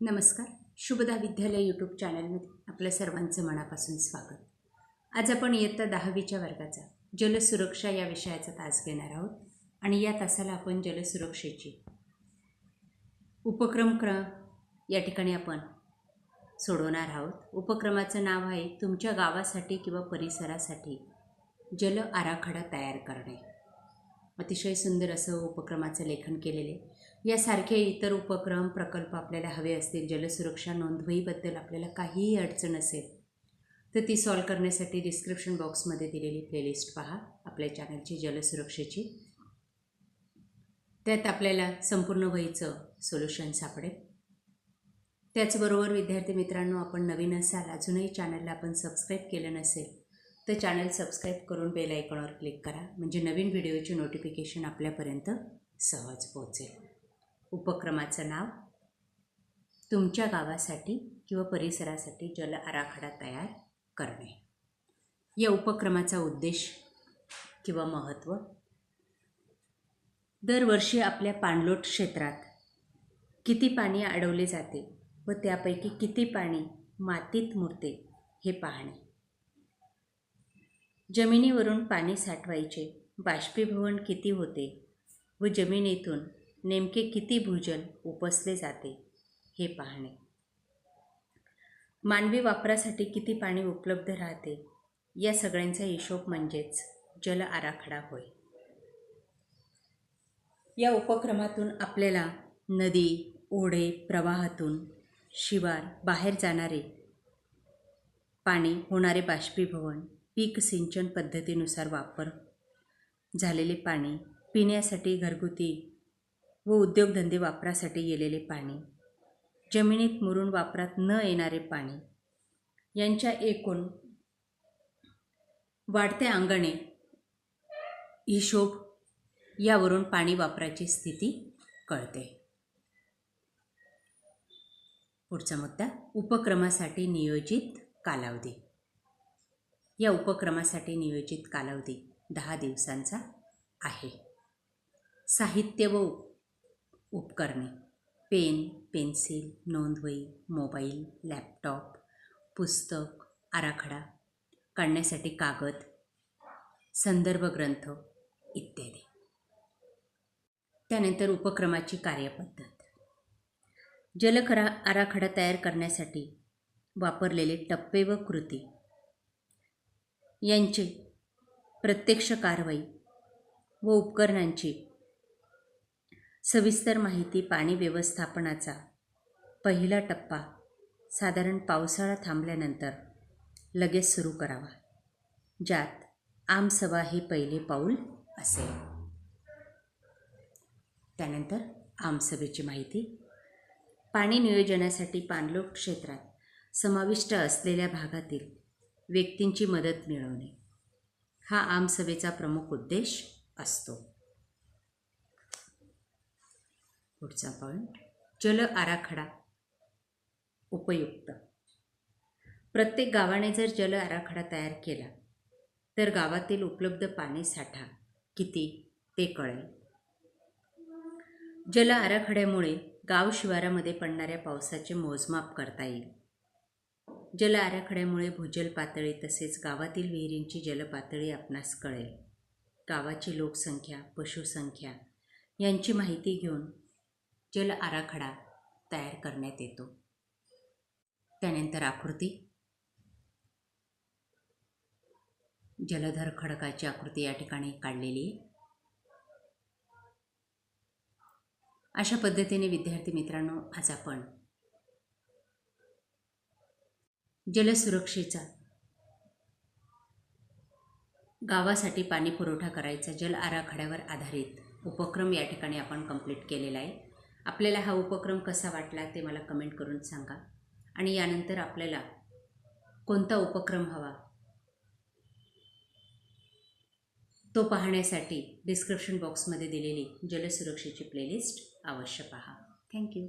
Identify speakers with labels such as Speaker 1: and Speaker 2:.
Speaker 1: नमस्कार. शुभदा विद्यालय यूट्यूब चॅनलमध्ये आपल्या सर्वांचं मनापासून स्वागत. आज आपण इयत्ता दहावीच्या वर्गाचा जलसुरक्षा या विषयाचा तास घेणार आहोत आणि या तासाला आपण जलसुरक्षेची उपक्रम क्र या ठिकाणी आपण सोडवणार आहोत. उपक्रमाचं नाव आहे तुमच्या गावासाठी किंवा परिसरासाठी जल आराखडा तयार करणे. अतिशय सुंदर असं उपक्रमाचं लेखन केलेले यासारखे इतर उपक्रम प्रकल्प आपल्याला हवे असतील जलसुरक्षा नोंदवहीबद्दल आपल्याला काहीही अडचण असेल तर ती सॉल्व करण्यासाठी डिस्क्रिप्शन बॉक्समध्ये दिलेली प्लेलिस्ट पहा आपल्या चॅनलची जलसुरक्षेची. त्यात आपल्याला संपूर्ण वहीचं सोल्युशन सापडेल. त्याचबरोबर विद्यार्थी मित्रांनो आपण नवीन असाल अजूनही चॅनलला आपण सबस्क्राईब केलं नसेल तर चॅनल सबस्क्राईब करून बेल आयकॉनवर क्लिक करा. म्हणजे नवीन व्हिडिओची नोटिफिकेशन आपल्यापर्यंत सहज पोहोचेल. उपक्रमाचं नाव तुमच्या गावासाठी किंवा परिसरासाठी जल आराखडा तयार करणे. या उपक्रमाचा उद्देश किंवा महत्त्व दरवर्षी आपल्या पाणलोट क्षेत्रात किती पाणी अडवले जाते व त्यापैकी किती पाणी मातीत मुरते हे पाहणे. जमिनीवरून पाणी साठवायचे. बाष्पीभवन किती होते व जमिनीतून नेमके किती भूजल उपसले जाते हे पाहणे. मानवी वापरासाठी किती पाणी उपलब्ध राहते या सगळ्यांचा हिशोब म्हणजेच जल आराखडा होय. या उपक्रमातून आपल्याला नदी ओढे प्रवाहातून शिवार बाहेर जाणारे पाणी होणारे बाष्पीभवन पीक सिंचन पद्धतीनुसार वापर. झालेले पाणी पिण्यासाठी घरगुती व उद्योगधंदे वापरासाठी गेलेले पाणी जमिनीत मुरून वापरात न येणारे पाणी यांच्या एकूण वाढत्या अंगाने हिशोब यावरून पाणी वापराची स्थिती कळते. पुढचा मुद्दा उपक्रमासाठी नियोजित कालावधी. या उपक्रमासाठी नियोजित कालावधी दहा दिवसांचा आहे. साहित्य व उपकरणे. पेन पेन्सिल नोंदवही मोबाईल लॅपटॉप पुस्तक आराखडा काढण्यासाठी कागद संदर्भ ग्रंथ इत्यादी. त्यानंतर उपक्रमाची कार्यपद्धत. जलकरा आराखडा तयार करण्यासाठी वापरलेले टप्पे व कृती. यांचे प्रत्यक्ष कारवाई व उपकरणांची सविस्तर माहिती पाणी व्यवस्थापनाचा पहिला टप्पा साधारण पावसाळा थांबल्यानंतर लगेच सुरू करावा ज्यात आमसभा हे पहिले पाऊल असेल. त्यानंतर आमसभेची माहिती. पाणी नियोजनासाठी पाणलोट क्षेत्रात समाविष्ट असलेल्या भागातील व्यक्तींची मदत मिळवणे. हा आमसभेचा प्रमुख उद्देश असतो. पुढचा पॉईंट जल आराखडा. उपयुक्त. प्रत्येक गावाने जर जल आराखडा तयार केला तर गावातील उपलब्ध पाणी साठा किती ते कळेल. जल आराखड्यामुळे गाव शिवारामध्ये पडणाऱ्या पावसाचे मोजमाप करता येईल. जल आराखड्यामुळे भूजल पातळी तसेच गावातील विहिरींची जलपातळी आपणास कळेल. गावाची लोकसंख्या पशुसंख्या यांची माहिती घेऊन जल आराखडा तयार करण्यात येतो. त्यानंतर आकृती. जलधर खडकाची आकृती या ठिकाणी काढलेली आहे. अशा पद्धतीने विद्यार्थी मित्रांनो आज आपण जलसुरक्षेचा. गावासाठी पाणी पुरवठा करायचा जल आराखड्यावर आधारित. उपक्रम या ठिकाणी आपण कंप्लीट केलेला आहे. आपल्याला हा उपक्रम कसा वाटला ते मला कमेंट करून सांगा. आणि यानंतर आपल्याला कोणता उपक्रम हवा तो पाहण्यासाठी डिस्क्रिप्शन बॉक्समध्ये दिलेली जलसुरक्षेची प्लेलिस्ट अवश्य पहा. थँक्यू